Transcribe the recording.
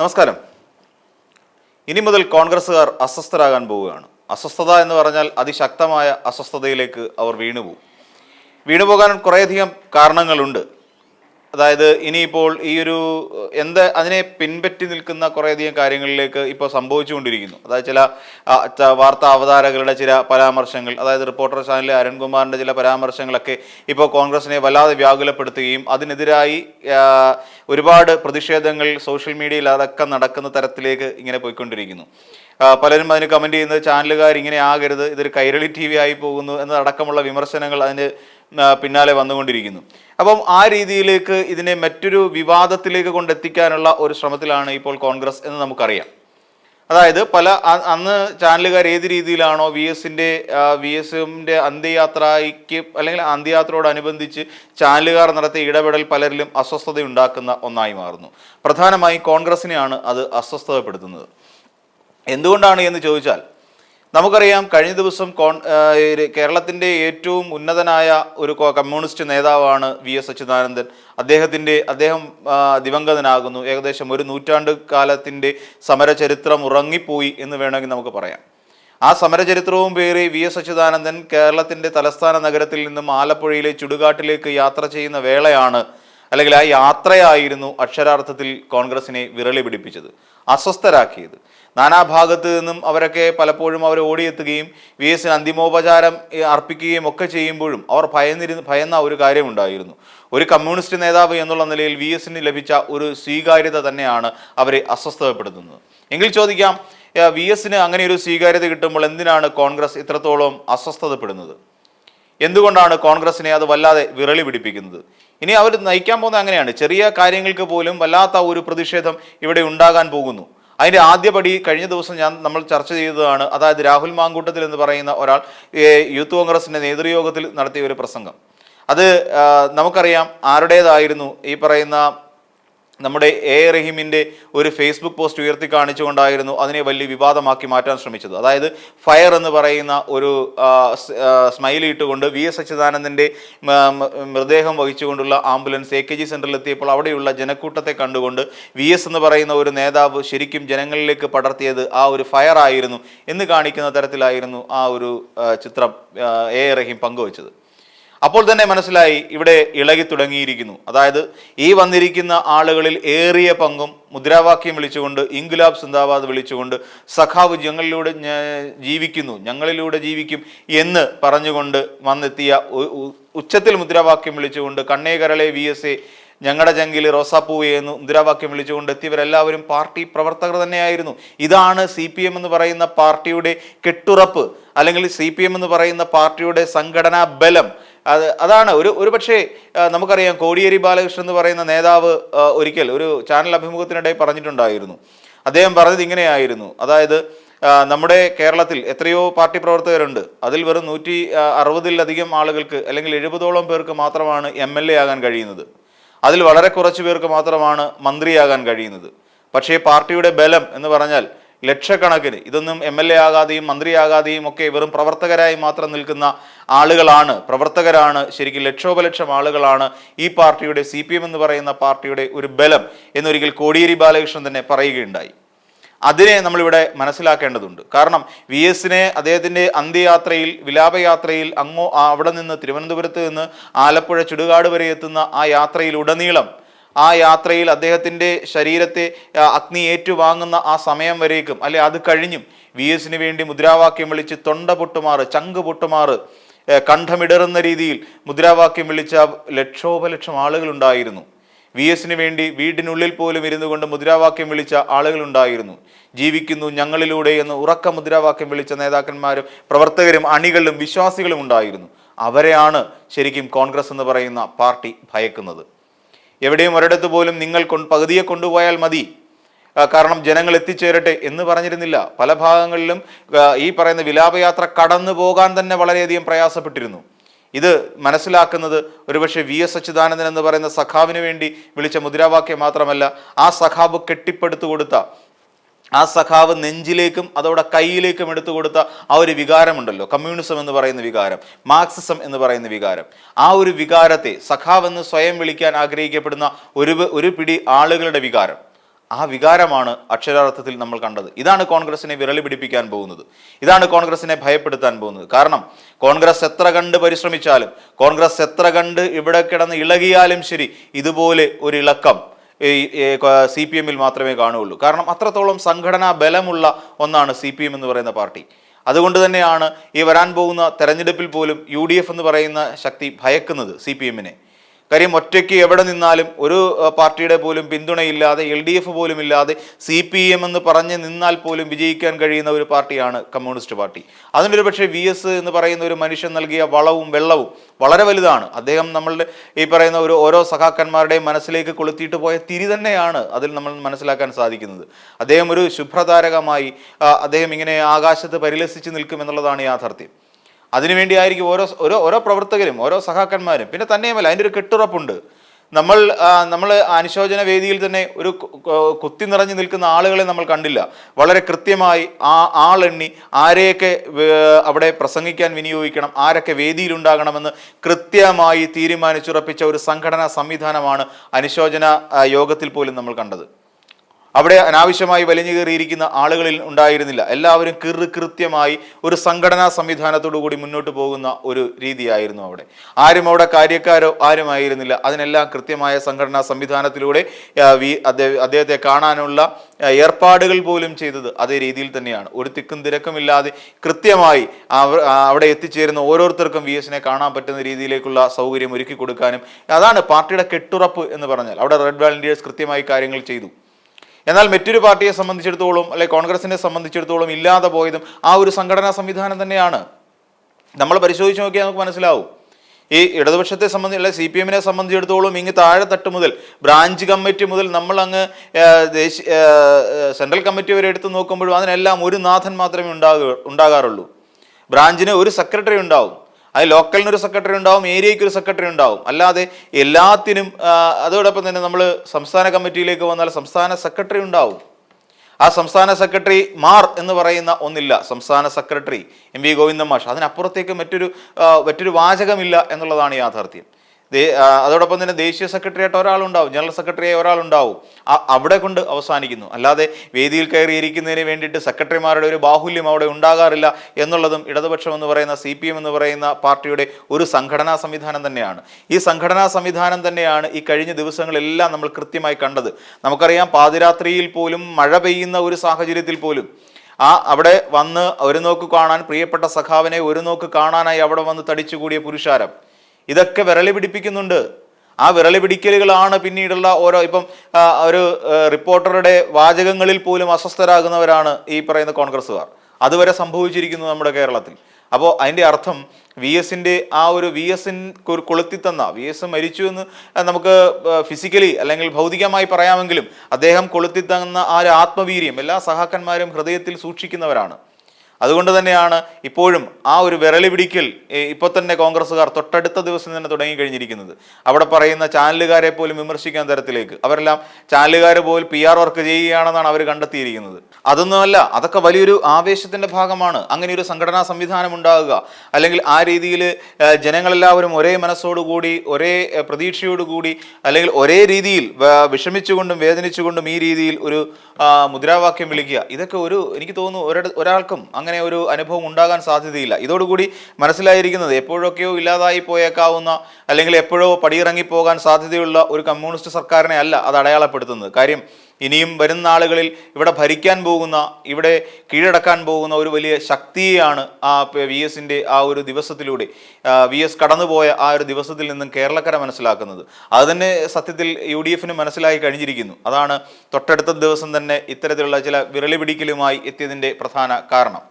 നമസ്കാരം. ഇനി മുതൽ കോൺഗ്രസ്സുകാർ അസ്വസ്ഥരാകാൻ പോവുകയാണ്. അസ്വസ്ഥത എന്ന് പറഞ്ഞാൽ അതിശക്തമായ അസ്വസ്ഥതയിലേക്ക് അവർ വീണുപോകും. വീണുപോകാൻ കുറേയധികം കാരണങ്ങളുണ്ട്. അതായത് ഇനിയിപ്പോൾ ഈ ഒരു എന്ത് അതിനെ പിൻപറ്റി നിൽക്കുന്ന കുറേയധികം കാര്യങ്ങളിലേക്ക് ഇപ്പോൾ സംഭവിച്ചുകൊണ്ടിരിക്കുന്നു. അതായത് ചില വാർത്താ അവതാരകരുടെ ചില പരാമർശങ്ങൾ അതായത് റിപ്പോർട്ടർ ചാനലിലെ അരുൺകുമാറിന്റെ ചില പരാമർശങ്ങളൊക്കെ ഇപ്പോൾ കോൺഗ്രസിനെ വല്ലാതെ വ്യാകുലപ്പെടുത്തുകയും അതിനെതിരായി ഒരുപാട് പ്രതിഷേധങ്ങൾ സോഷ്യൽ മീഡിയയിൽ അടക്കം നടക്കുന്ന തരത്തിലേക്ക് ഇങ്ങനെ പോയിക്കൊണ്ടിരിക്കുന്നു. പലരും അതിന് കമന്റ് ചെയ്യുന്നത് ചാനലുകാർ ഇങ്ങനെ ആകരുത് ഇതൊരു കൈരളി ടി വി ആയി പോകുന്നു എന്നതടക്കമുള്ള വിമർശനങ്ങൾ അതിന് പിന്നാലെ വന്നുകൊണ്ടിരിക്കുന്നു. അപ്പം ആ രീതിയിലേക്ക് ഇതിനെ മറ്റൊരു വിവാദത്തിലേക്ക് കൊണ്ടെത്തിക്കാനുള്ള ഒരു ശ്രമത്തിലാണ് ഇപ്പോൾ കോൺഗ്രസ് എന്ന് നമുക്കറിയാം. അതായത് പല അന്ന് ചാനലുകാർ ഏത് രീതിയിലാണോ വി എസിന്റെ വി എസിന്റെ അന്ത്യയാത്രയ്ക്ക് അല്ലെങ്കിൽ അന്ത്യയാത്രയോടനുബന്ധിച്ച് ചാനലുകാർ നടത്തിയ ഇടപെടൽ പലരിലും അസ്വസ്ഥത ഉണ്ടാക്കുന്ന ഒന്നായി മാറുന്നു. പ്രധാനമായും കോൺഗ്രസിനെയാണ് അത് അസ്വസ്ഥതപ്പെടുത്തുന്നത്. എന്തുകൊണ്ടാണ് എന്ന് ചോദിച്ചാൽ നമുക്കറിയാം കഴിഞ്ഞ ദിവസം കോൺ കേരളത്തിന്റെ ഏറ്റവും ഉന്നതനായ ഒരു കമ്മ്യൂണിസ്റ്റ് നേതാവാണ് വി എസ് അച്യുതാനന്ദൻ. അദ്ദേഹത്തിന്റെ അദ്ദേഹം ദിവംഗതനാകുന്നു. ഏകദേശം ഒരു നൂറ്റാണ്ട് കാലത്തിന്റെ സമരചരിത്രം ഉറങ്ങിപ്പോയി എന്ന് വേണമെങ്കിൽ നമുക്ക് പറയാം. ആ സമരചരിത്രവും പേറി വി എസ് അച്യുതാനന്ദൻ കേരളത്തിന്റെ തലസ്ഥാന നഗരത്തിൽ നിന്നും ആലപ്പുഴയിലെ ചുടുകാട്ടിലേക്ക് യാത്ര ചെയ്യുന്ന വേളയാണ് അല്ലെങ്കിൽ ആ യാത്രയായിരുന്നു അക്ഷരാർത്ഥത്തിൽ കോൺഗ്രസിനെ വിരളി പിടിപ്പിച്ചത് അസ്വസ്ഥരാക്കിയത്. നാനാഭാഗത്ത് നിന്നും അവരൊക്കെ പലപ്പോഴും അവർ ഓടിയെത്തുകയും വി എസിന് അന്തിമോപചാരം അർപ്പിക്കുകയും ഒക്കെ ചെയ്യുമ്പോഴും അവർ ഭയന്നിരുന്ന് ഭയന്ന ഒരു കാര്യമുണ്ടായിരുന്നു. ഒരു കമ്മ്യൂണിസ്റ്റ് നേതാവ് എന്നുള്ള നിലയിൽ വി എസിന് ലഭിച്ച ഒരു സ്വീകാര്യത തന്നെയാണ് അവരെ അസ്വസ്ഥതപ്പെടുത്തുന്നത്. എങ്കിൽ ചോദിക്കാം വി എസിന് അങ്ങനെ ഒരു സ്വീകാര്യത കിട്ടുമ്പോൾ എന്തിനാണ് കോൺഗ്രസ് ഇത്രത്തോളം അസ്വസ്ഥതപ്പെടുന്നത്? എന്തുകൊണ്ടാണ് കോൺഗ്രസിനെ അത് വല്ലാതെ വിരളി പിടിപ്പിക്കുന്നത്? ഇനി അവർ നയിക്കാൻ പോകുന്നത് അങ്ങനെയാണ്. ചെറിയ കാര്യങ്ങൾക്ക് പോലും വല്ലാത്ത ഒരു പ്രതിഷേധം ഇവിടെ ഉണ്ടാകാൻ പോകുന്നു. അതിന്റെ ആദ്യപടി കഴിഞ്ഞ ദിവസം ഞാൻ നമ്മൾ ചർച്ച ചെയ്തതാണ് അതായത് രാഹുൽ മാങ്കൂട്ടത്തിൽ എന്ന് പറയുന്ന ഒരാൾ യൂത്ത് കോൺഗ്രസിന്റെ നേതൃയോഗത്തിൽ നടത്തിയ ഒരു പ്രസംഗം. അത് നമുക്കറിയാം ആരുടേതായിരുന്നു ഈ പറയുന്ന നമ്മുടെ എ റഹീമിന്റെ ഒരു ഫേസ്ബുക്ക് പോസ്റ്റ് ഉയർത്തി കാണിച്ചുകൊണ്ടായിരുന്നു അതിനെ വലിയ വിവാദമാക്കി മാറ്റാൻ ശ്രമിച്ചത്. അതായത് ഫയർ എന്ന് പറയുന്ന ഒരു സ്മൈൽ ഇട്ടുകൊണ്ട് വി എസ് അച്യുതാനന്ദന്റെ മൃതദേഹം വഹിച്ചുകൊണ്ടുള്ള ആംബുലൻസ് എ കെ ജി സെന്ററിൽ എത്തിയപ്പോൾ അവിടെയുള്ള ജനക്കൂട്ടത്തെ കണ്ടുകൊണ്ട് വി എസ് എന്ന് പറയുന്ന ഒരു നേതാവ് ശരിക്കും ജനങ്ങളിലേക്ക് പടർത്തിയത് ആ ഒരു ഫയർ ആയിരുന്നു എന്ന് കാണിക്കുന്ന തരത്തിലായിരുന്നു ആ ഒരു ചിത്രം എ റഹീം പങ്കുവച്ചത്. അപ്പോൾ തന്നെ മനസ്സിലായി ഇവിടെ ഇളകി തുടങ്ങിയിരിക്കുന്നു. അതായത് ഈ വന്നിരിക്കുന്ന ആളുകളിൽ ഏറിയ പങ്കും മുദ്രാവാക്യം വിളിച്ചുകൊണ്ട് ഇൻഗുലാബ് സിന്ദാബാദ് വിളിച്ചുകൊണ്ട് സഖാവ് ഞങ്ങളിലൂടെ ജീവിക്കുന്നു ഞങ്ങളിലൂടെ ജീവിക്കും എന്ന് പറഞ്ഞുകൊണ്ട് വന്നെത്തിയ ഉച്ചത്തിൽ മുദ്രാവാക്യം വിളിച്ചുകൊണ്ട് കണ്ണേകരളെ വി എസ് എ ഞങ്ങളുടെ ജംഗിൽ റോസാപ്പൂവെ എന്ന് മുദ്രാവാക്യം വിളിച്ചുകൊണ്ട് എത്തിയവരെല്ലാവരും പാർട്ടി പ്രവർത്തകർ തന്നെയായിരുന്നു. ഇതാണ് സി പി എം എന്ന് പറയുന്ന പാർട്ടിയുടെ കെട്ടുറപ്പ് അല്ലെങ്കിൽ സി പി എം എന്ന് പറയുന്ന പാർട്ടിയുടെ സംഘടനാ ബലം അത് അതാണ്. ഒരു ഒരു പക്ഷേ നമുക്കറിയാം കോടിയേരി ബാലകൃഷ്ണൻ എന്ന് പറയുന്ന നേതാവ് ഒരിക്കൽ ഒരു ചാനൽ അഭിമുഖത്തിനിടെ പറഞ്ഞിട്ടുണ്ടായിരുന്നു. അദ്ദേഹം പറഞ്ഞത് ഇങ്ങനെയായിരുന്നു. അതായത് നമ്മുടെ കേരളത്തിൽ എത്രയോ പാർട്ടി പ്രവർത്തകരുണ്ട്. അതിൽ വെറും നൂറ്റി അറുപതിലധികം ആളുകൾക്ക് അല്ലെങ്കിൽ എഴുപതോളം പേർക്ക് മാത്രമാണ് എം എൽ എ ആകാൻ കഴിയുന്നത്. അതിൽ വളരെ കുറച്ച് പേർക്ക് മാത്രമാണ് മന്ത്രിയാകാൻ കഴിയുന്നത്. പക്ഷേ പാർട്ടിയുടെ ബലം എന്ന് പറഞ്ഞാൽ ലക്ഷക്കണക്കിന് ഇതൊന്നും എം എൽ എ ആകാതെയും മന്ത്രിയാകാതെയും ഒക്കെ വെറും പ്രവർത്തകരായി മാത്രം നിൽക്കുന്ന ആളുകളാണ്. പ്രവർത്തകരാണ് ശരിക്കും ലക്ഷോപലക്ഷം ആളുകളാണ് ഈ പാർട്ടിയുടെ സി എന്ന് പറയുന്ന പാർട്ടിയുടെ ഒരു ബലം എന്നൊരിക്കൽ കോടിയേരി ബാലകൃഷ്ണൻ തന്നെ പറയുകയുണ്ടായി. അതിനെ നമ്മളിവിടെ മനസ്സിലാക്കേണ്ടതുണ്ട്. കാരണം വി എസിനെ അദ്ദേഹത്തിന്റെ അന്ത്യയാത്രയിൽ വിലാപയാത്രയിൽ അങ്ങോ അവിടെ നിന്ന് തിരുവനന്തപുരത്ത് നിന്ന് ആലപ്പുഴ ചുടുകാട് വരെ എത്തുന്ന ആ യാത്രയിൽ ഉടനീളം ആ യാത്രയിൽ അദ്ദേഹത്തിന്റെ ശരീരത്തെ അഗ്നി ഏറ്റുവാങ്ങുന്ന ആ സമയം വരേക്കും. അല്ലെ അത് കഴിഞ്ഞും വി എസിന് വേണ്ടി മുദ്രാവാക്യം വിളിച്ച് തൊണ്ട പൊട്ടുമാറ് ചങ്ക് പൊട്ടുമാറ് കണ്ഠമിടറുന്ന രീതിയിൽ മുദ്രാവാക്യം വിളിച്ച ലക്ഷോപലക്ഷം ആളുകളുണ്ടായിരുന്നു. വി എസിന് വേണ്ടി വീടിനുള്ളിൽ പോലും ഇരുന്നു കൊണ്ട് മുദ്രാവാക്യം വിളിച്ച ആളുകളുണ്ടായിരുന്നു. ജീവിക്കുന്നു ഞങ്ങളിലൂടെ എന്ന് ഉറക്ക മുദ്രാവാക്യം വിളിച്ച നേതാക്കന്മാരും പ്രവർത്തകരും അണികളും വിശ്വാസികളും ഉണ്ടായിരുന്നു. അവരെയാണ് ശരിക്കും കോൺഗ്രസ് എന്ന് പറയുന്ന പാർട്ടി ഭയക്കുന്നത്. എവിടെയും ഒരിടത്ത് പോലും നിങ്ങൾ പകുതിയെ കൊണ്ടുപോയാൽ മതി. കാരണം ജനങ്ങൾ എത്തിച്ചേരട്ടെ എന്ന് പറഞ്ഞിരുന്നില്ല. പല ഭാഗങ്ങളിലും ഈ പറയുന്ന വിലാപയാത്ര കടന്നു പോകാൻ തന്നെ വളരെയധികം പ്രയാസപ്പെട്ടിരുന്നു. ഇത് മനസ്സിലാക്കുന്നത് ഒരുപക്ഷെ വി എസ് അച്യുതാനന്ദൻ എന്ന് പറയുന്ന സഖാവിന് വേണ്ടി വിളിച്ച മുദ്രാവാക്യം മാത്രമല്ല ആ സഖാവ് കെട്ടിപ്പടുത്തു കൊടുത്ത ആ സഖാവ് നെഞ്ചിലേക്കും അതോടെ കൈയിലേക്കും എടുത്തു കൊടുത്ത ആ ഒരു വികാരമുണ്ടല്ലോ. കമ്മ്യൂണിസം എന്ന് പറയുന്ന വികാരം മാർക്സിസം എന്ന് പറയുന്ന വികാരം. ആ ഒരു വികാരത്തെ സഖാവ് എന്ന് സ്വയം വിളിക്കാൻ ആഗ്രഹിക്കപ്പെടുന്ന ഒരു ഒരു പിടി ആളുകളുടെ വികാരം. ആ വികാരമാണ് അക്ഷരാർത്ഥത്തിൽ നമ്മൾ കണ്ടത്. ഇതാണ് കോൺഗ്രസിനെ വിരളി പിടിപ്പിക്കാൻ പോകുന്നത്. ഇതാണ് കോൺഗ്രസിനെ ഭയപ്പെടുത്താൻ പോകുന്നത്. കാരണം കോൺഗ്രസ് എത്ര കണ്ട് പരിശ്രമിച്ചാലും കോൺഗ്രസ് എത്ര കണ്ട് ഇവിടെ കിടന്ന് ഇളകിയാലും ശരി ഇതുപോലെ ഒരു ഇളക്കം സി പി എമ്മിൽ മാത്രമേ കാണുകയുള്ളൂ. കാരണം അത്രത്തോളം സംഘടനാ ബലമുള്ള ഒന്നാണ് സി പി എം എന്ന് പറയുന്ന പാർട്ടി. അതുകൊണ്ട് തന്നെയാണ് ഈ വരാൻ പോകുന്ന തെരഞ്ഞെടുപ്പിൽ പോലും യു ഡി എഫ് എന്ന് പറയുന്ന ശക്തി ഭയക്കുന്നത് സി പി എമ്മിനെ. കാര്യം ഒറ്റയ്ക്ക് എവിടെ നിന്നാലും ഒരു പാർട്ടിയുടെ പോലും പിന്തുണയില്ലാതെ എൽ ഡി എഫ് പോലും ഇല്ലാതെ സി പി എം എന്ന് പറഞ്ഞ് നിന്നാൽ പോലും വിജയിക്കാൻ കഴിയുന്ന ഒരു പാർട്ടിയാണ് കമ്മ്യൂണിസ്റ്റ് പാർട്ടി. അതിനൊരു പക്ഷേ വി എസ് എന്ന് പറയുന്ന ഒരു മനുഷ്യൻ നൽകിയ വളവും വെള്ളവും വളരെ വലുതാണ്. അദ്ദേഹം നമ്മളുടെ ഈ പറയുന്ന ഒരു ഓരോ സഖാക്കന്മാരുടെയും മനസ്സിലേക്ക് കൊളുത്തിയിട്ട് പോയ തിരി തന്നെയാണ് അതിൽ നമ്മൾ മനസ്സിലാക്കാൻ സാധിക്കുന്നത്. അദ്ദേഹം ഒരു ശുഭ്രതാരകമായി അദ്ദേഹം ഇങ്ങനെ ആകാശത്ത് പരിലസിച്ച് നിൽക്കും എന്നുള്ളതാണ് യാഥാർത്ഥ്യം. അതിനുവേണ്ടിയായിരിക്കും ഓരോ ഓരോ ഓരോ പ്രവർത്തകരും ഓരോ സഹാക്കന്മാരും. പിന്നെ തന്നെയുമല്ല അതിന്റെ ഒരു കെട്ടുറപ്പുണ്ട്. നമ്മൾ നമ്മൾ അനുശോചന വേദിയിൽ തന്നെ ഒരു കുത്തി നിറഞ്ഞു നിൽക്കുന്ന ആളുകളെ നമ്മൾ കണ്ടില്ല. വളരെ കൃത്യമായി ആ ആളെണ്ണി ആരെയൊക്കെ അവിടെ പ്രസംഗിക്കാൻ വിനിയോഗിക്കണം ആരൊക്കെ വേദിയിലുണ്ടാകണമെന്ന് കൃത്യമായി തീരുമാനിച്ചുറപ്പിച്ച ഒരു സംഘടനാ സംവിധാനമാണ് അനുശോചന യോഗത്തിൽ പോലും നമ്മൾ കണ്ടത്. അവിടെ അനാവശ്യമായി വലിഞ്ഞു കയറിയിരിക്കുന്ന ആളുകളിൽ ഉണ്ടായിരുന്നില്ല. എല്ലാവരും കൃത്യമായി ഒരു സംഘടനാ സംവിധാനത്തോടു കൂടി മുന്നോട്ട് പോകുന്ന ഒരു രീതിയായിരുന്നു അവിടെ. ആരും അവിടെ കാര്യക്കാരോ ആരുമായിരുന്നില്ല. അതിനെല്ലാം കൃത്യമായ സംഘടനാ സംവിധാനത്തിലൂടെ അദ്ദേഹത്തെ കാണാനുള്ള ഏർപ്പാടുകൾ പോലും ചെയ്തത് അതേ രീതിയിൽ തന്നെയാണ്. ഒരു തിക്കും തിരക്കുമില്ലാതെ കൃത്യമായി അവ- അവിടെ എത്തിച്ചേരുന്ന ഓരോരുത്തർക്കും വി എസിനെ കാണാൻ പറ്റുന്ന രീതിയിലേക്കുള്ള സൗകര്യം ഒരുക്കി കൊടുക്കാനും അതാണ് പാർട്ടിയുടെ കെട്ടുറപ്പ് എന്ന് പറഞ്ഞാൽ. അവിടെ റെഡ് വാളണ്ടിയേഴ്സ് കൃത്യമായി കാര്യങ്ങൾ ചെയ്തു. എന്നാൽ മറ്റൊരു പാർട്ടിയെ സംബന്ധിച്ചിടത്തോളം അല്ലെ കോൺഗ്രസിനെ സംബന്ധിച്ചിടത്തോളം ഇല്ലാതെ പോയതും ആ ഒരു സംഘടനാ സംവിധാനം തന്നെയാണ്. നമ്മൾ പരിശോധിച്ച് നോക്കിയാൽ നമുക്ക് മനസ്സിലാവും. ഈ ഇടതുപക്ഷത്തെ സംബന്ധിച്ച് അല്ലെ സി പി എമ്മിനെ സംബന്ധിച്ചിടത്തോളം ഇങ്ങ് താഴെ തട്ട് മുതൽ ബ്രാഞ്ച് കമ്മിറ്റി മുതൽ നമ്മൾ അങ്ങ് ദേശീയ സെൻട്രൽ കമ്മിറ്റി വരെ എടുത്ത് നോക്കുമ്പോഴും അതിനെല്ലാം ഒരു നാഥൻ മാത്രമേ ഉണ്ടാകുക ഉണ്ടാകാറുള്ളൂ. ബ്രാഞ്ചിന് ഒരു സെക്രട്ടറി ഉണ്ടാവും. അത് ലോക്കലിനൊരു സെക്രട്ടറി ഉണ്ടാവും ഏരിയയ്ക്ക് ഒരു സെക്രട്ടറി ഉണ്ടാവും. അല്ലാതെ എല്ലാത്തിനും അതോടൊപ്പം തന്നെ നമ്മൾ സംസ്ഥാന കമ്മിറ്റിയിലേക്ക് വന്നാൽ സംസ്ഥാന സെക്രട്ടറി ഉണ്ടാവും. ആ സംസ്ഥാന സെക്രട്ടറി മാർ എന്ന് പറയുന്ന ഒന്നില്ല സംസ്ഥാന സെക്രട്ടറി എം വി ഗോവിന്ദൻ മാഷ്. അതിനപ്പുറത്തേക്ക് മറ്റൊരു മറ്റൊരു വാചകമില്ല എന്നുള്ളതാണ് യാഥാർത്ഥ്യം. അതോടൊപ്പം തന്നെ ദേശീയ സെക്രട്ടറി ആയിട്ട് ഒരാളുണ്ടാവും ജനറൽ സെക്രട്ടറി ആയി ഒരാളുണ്ടാവും അവിടെ കൊണ്ട് അവസാനിക്കുന്നു. അല്ലാതെ വേദിയിൽ കയറിയിരിക്കുന്നതിന് വേണ്ടിയിട്ട് സെക്രട്ടറിമാരുടെ ഒരു ബാഹുല്യം അവിടെ ഉണ്ടാകാറില്ല എന്നുള്ളതും ഇടതുപക്ഷം എന്ന് പറയുന്ന സി പി എം എന്ന് പറയുന്ന പാർട്ടിയുടെ ഒരു സംഘടനാ സംവിധാനം തന്നെയാണ്. ഈ സംഘടനാ സംവിധാനം തന്നെയാണ് ഈ കഴിഞ്ഞ ദിവസങ്ങളെല്ലാം നമ്മൾ കൃത്യമായി കണ്ടത്. നമുക്കറിയാം പാതിരാത്രിയിൽ പോലും മഴ പെയ്യുന്ന ഒരു സാഹചര്യത്തിൽ പോലും ആ അവിടെ വന്ന് ഒരു നോക്ക് കാണാൻ പ്രിയപ്പെട്ട സഖാവിനെ ഒരു നോക്ക് കാണാനായി അവിടെ വന്ന് തടിച്ചുകൂടിയ പുരുഷാരം. ഇതൊക്കെ വിരളി പിടിപ്പിക്കുന്നുണ്ട്. ആ വിരളി പിടിക്കലുകളാണ് പിന്നീടുള്ള ഓരോ ഇപ്പം ഒരു റിപ്പോർട്ടറുടെ വാചകങ്ങളിൽ പോലും അസ്വസ്ഥരാകുന്നവരാണ് ഈ പറയുന്ന കോൺഗ്രസ്സുകാർ. അതുവരെ സംഭവിച്ചിരിക്കുന്നു നമ്മുടെ കേരളത്തിൽ. അപ്പോൾ അതിന്റെ അർത്ഥം വി എസിന്റെ ആ ഒരു വി എസിൻ കൊളുത്തി തന്ന വി എസ് മരിച്ചു എന്ന് നമുക്ക് ഫിസിക്കലി അല്ലെങ്കിൽ ഭൗതികമായി പറയാമെങ്കിലും അദ്ദേഹം കൊളുത്തി തന്ന ആ ഒരു ആത്മവീര്യം എല്ലാ സഹാക്കന്മാരും ഹൃദയത്തിൽ സൂക്ഷിക്കുന്നവരാണ്. അതുകൊണ്ട് തന്നെയാണ് ഇപ്പോഴും ആ ഒരു വിരളി പിടിക്കൽ ഇപ്പോൾ തന്നെ കോൺഗ്രസ്സുകാർ തൊട്ടടുത്ത ദിവസം തന്നെ തുടങ്ങി കഴിഞ്ഞിരിക്കുന്നത്. അവിടെ പറയുന്ന ചാനലുകാരെ പോലും വിമർശിക്കാൻ തരത്തിലേക്ക്. അവരെല്ലാം ചാനലുകാർ പോലും പി ആർ വർക്ക് ചെയ്യുകയാണെന്നാണ് അവർ കണ്ടെത്തിയിരിക്കുന്നത്. അതൊന്നുമല്ല അതൊക്കെ വലിയൊരു ആവേശത്തിന്റെ ഭാഗമാണ്. അങ്ങനെ ഒരു സംഘടനാ സംവിധാനം ഉണ്ടാകുക. അല്ലെങ്കിൽ ആ രീതിയിൽ ജനങ്ങളെല്ലാവരും ഒരേ മനസ്സോടുകൂടി ഒരേ പ്രതീക്ഷയോടുകൂടി അല്ലെങ്കിൽ ഒരേ രീതിയിൽ വിഷമിച്ചുകൊണ്ടും വേദനിച്ചുകൊണ്ടും ഈ രീതിയിൽ ഒരു മുദ്രാവാക്യം വിളിക്കുക. ഇതൊക്കെ ഒരു എനിക്ക് തോന്നുന്നു ഒരിട ഒരാൾക്കും അങ്ങനെ ഒരു അനുഭവം ഉണ്ടാകാൻ സാധ്യതയില്ല. ഇതോടുകൂടി മനസ്സിലായിരിക്കുന്നത് എപ്പോഴൊക്കെയോ ഇല്ലാതായി പോയേക്കാവുന്ന അല്ലെങ്കിൽ എപ്പോഴോ പടിയിറങ്ങി പോകാൻ സാധ്യതയുള്ള ഒരു കമ്മ്യൂണിസ്റ്റ് സർക്കാരിനെ അല്ല അത് അടയാളപ്പെടുത്തുന്നത്. കാര്യം ഇനിയും വരുന്ന നാളുകളിൽ ഇവിടെ ഭരിക്കാൻ പോകുന്ന ഇവിടെ കീഴടക്കാൻ പോകുന്ന ഒരു വലിയ ശക്തിയെയാണ് ആ വി എസിന്റെ ആ ഒരു ദിവസത്തിലൂടെ വി എസ് കടന്നുപോയ ആ ഒരു ദിവസത്തിൽ നിന്നും കേരളക്കര മനസ്സിലാക്കുന്നത്. അത് തന്നെ സത്യത്തിൽ യു ഡി എഫിന് മനസ്സിലായി കഴിഞ്ഞിരിക്കുന്നു. അതാണ് തൊട്ടടുത്ത ദിവസം തന്നെ ഇത്തരത്തിലുള്ള ചില വിരളി പിടിക്കലുമായി എത്തിയതിന്റെ പ്രധാന കാരണം.